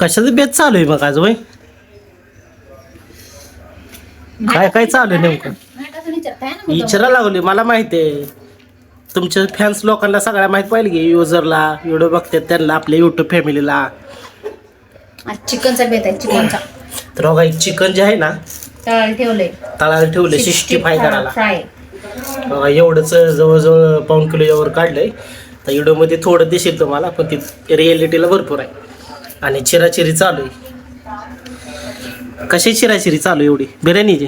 कशाचं बेत चालू आहे मग आज वय? काय काय चालू आहे नेमकं. विचारा लागले मला माहिती आहे. तुमच्या फॅन्स लोकांना सगळ्या माहीत पाहिजे की युजरला व्हिडिओ बघतात त्यांना आपल्या युट्यूब फॅमिलीला चिकनचा बेत आहे चिकनचा. तर बघा चिकन जे आहे ना तळाला ठेवलंय. तळाला ठेवलं सिक्स्टी फाय करायला. फ्राय बघा एवढंच जवळजवळ पाऊन किलो यावर काढलंय. तर व्हिडिओमध्ये थोडं दिसेल तुम्हाला पण ती रिॲलिटीला भरपूर आहे. आणि चिराचिरी चालू आहे. कशी चिराचिरी चालू एवढी? बिर्याणीची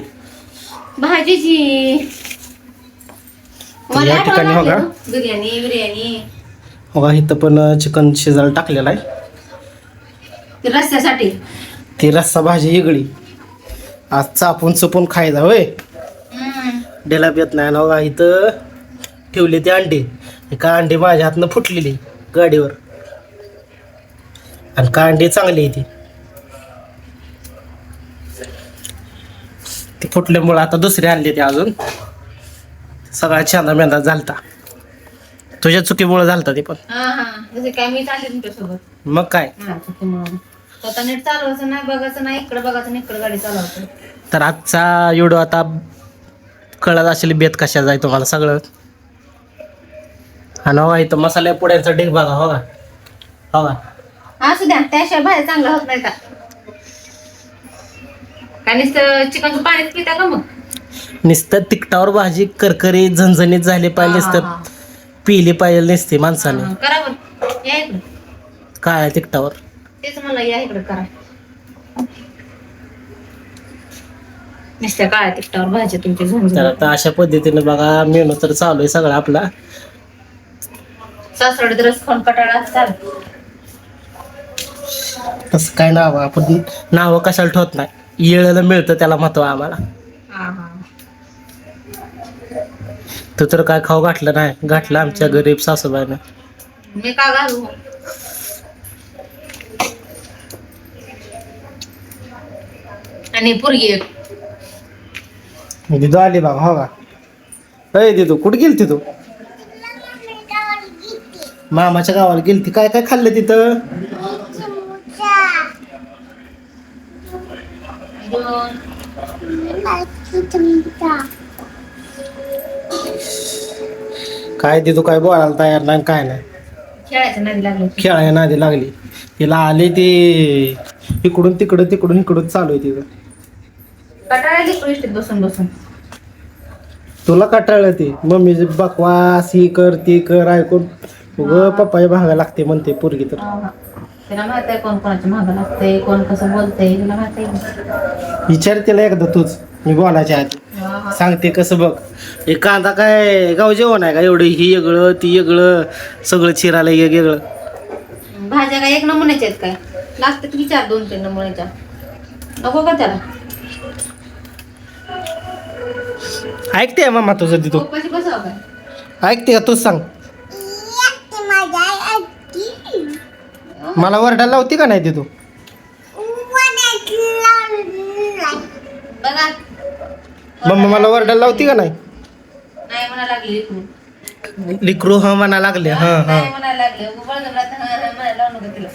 भाजीची. या ठिकाणी बघा. बिर्याणी बिर्याणी. इथं पण चिकन शिजायला टाकलेलं आहे. रस्त्यासाठी. ती रस्सा भाजी वेगळी. आज चापून चपून खायचा होय. हम्म. डेला येत नाही ना इथं ठेवले ते अंडे. एका अंडे माझ्या हातनं फुटलेली गाडीवर. आणि का अंडे चांगली आहे ती फुटल्यामुळं आता दुसरे आणले ते अजून. सगळा छांदा मेंदा झालता. तुझ्या चुकीमुळं झालता ते पण. हा हा. जसे काय मी चालले तुमच्यासोबत. मग काय? हा चुकीमुळं. स्वतः नीट चालवायचं नाही बघायचं नाही इकडे बघायचं नाही इकडे गाडी चालवायचं तर आजचा व्हिडिओ आता कळत असेल बेत कशा जाय तुम्हाला सगळं. आणि हो इथं मसाल्या पुड्यांचा ढीग बघा हो का? हो का? असू द्या. त्याशिवाय बाहेर चांगला होत नाही का? काय नुसतं चिकनचं पाणीच पिता का मग? नुसतं तिकटावर भाजी करकरी झणझणीत झाली पाहिजे हा, नुसतं. पिली पाहिजे नसते माणसाने. हा, करा बरं. या इकडे. काय तिकटावर तेच मला या इकडे करा. नुसत्या काळ्या तिकटावर भाजी तुमची तर आता अशा पद्धतीने बघा मेनू तर चालू आहे सगळा आपला. सासवडीत रस खाऊन कटाळा चाल तसं काय नाव आपण नावं कशाला ठेवत नाही. येळेला मिळतं त्याला महत्त्व आम्हाला. तू तर काय खाऊ घातलं नाही. घातलं आमच्या गरीब सासूबाईनं. मी का घालू? आणि पोरगी एक. दिदू आली बाबा हो का? अय दिदू कुठे गेलती तू? मामाच्या गावाला गेलती. काय काय खाल्लं तिथं? काय दिदू काय बोलायला तयार नाही काय नाही? खेळायचं नाही लागलं. खेळायला नादी लागली. तिला आली ती इकडून तिकडं तिकडून इकडून चालू आहे तिथं कटाळा लिहितो इष्टीत बसून बसून. तुला कटाळलं ती. मम्मीची बकवास ही कर ती कर ऐकून उग पप्पाच्या भागा लागते म्हणते पोरगी तर. तिला माहीत आहे कोण कोणाच्या मागं लागतंय कोण कसं बोलतंय तिला माहीत आहे विचार तिला एकदा तूच मी बोलायच्या आधी. हा, हा. सांगते कसं बघ हे कांदा काय गाव जेवण आहे का एवढं? ही वेगळं ती वेगळं सगळं चिरायला एक वेगळं भाज्या काय एक नमुन्याच्या आहेत काय? लागतात विचार दोन तीन नमुन्याच्या. नको का त्याला? ऐकते मामा तुझं तिथू. ऐकते का? तूच सांग. मला वरडायला लावते का नाही तिथू बघा. मम्मा मला वरडायला लावते का नाही? नाही म्हणा लागली. इकडून लिकरू हा म्हणा लागले हा हा. नाही म्हणायला लागले. बळजबरात हा हा म्हणायला लावू नको तिला.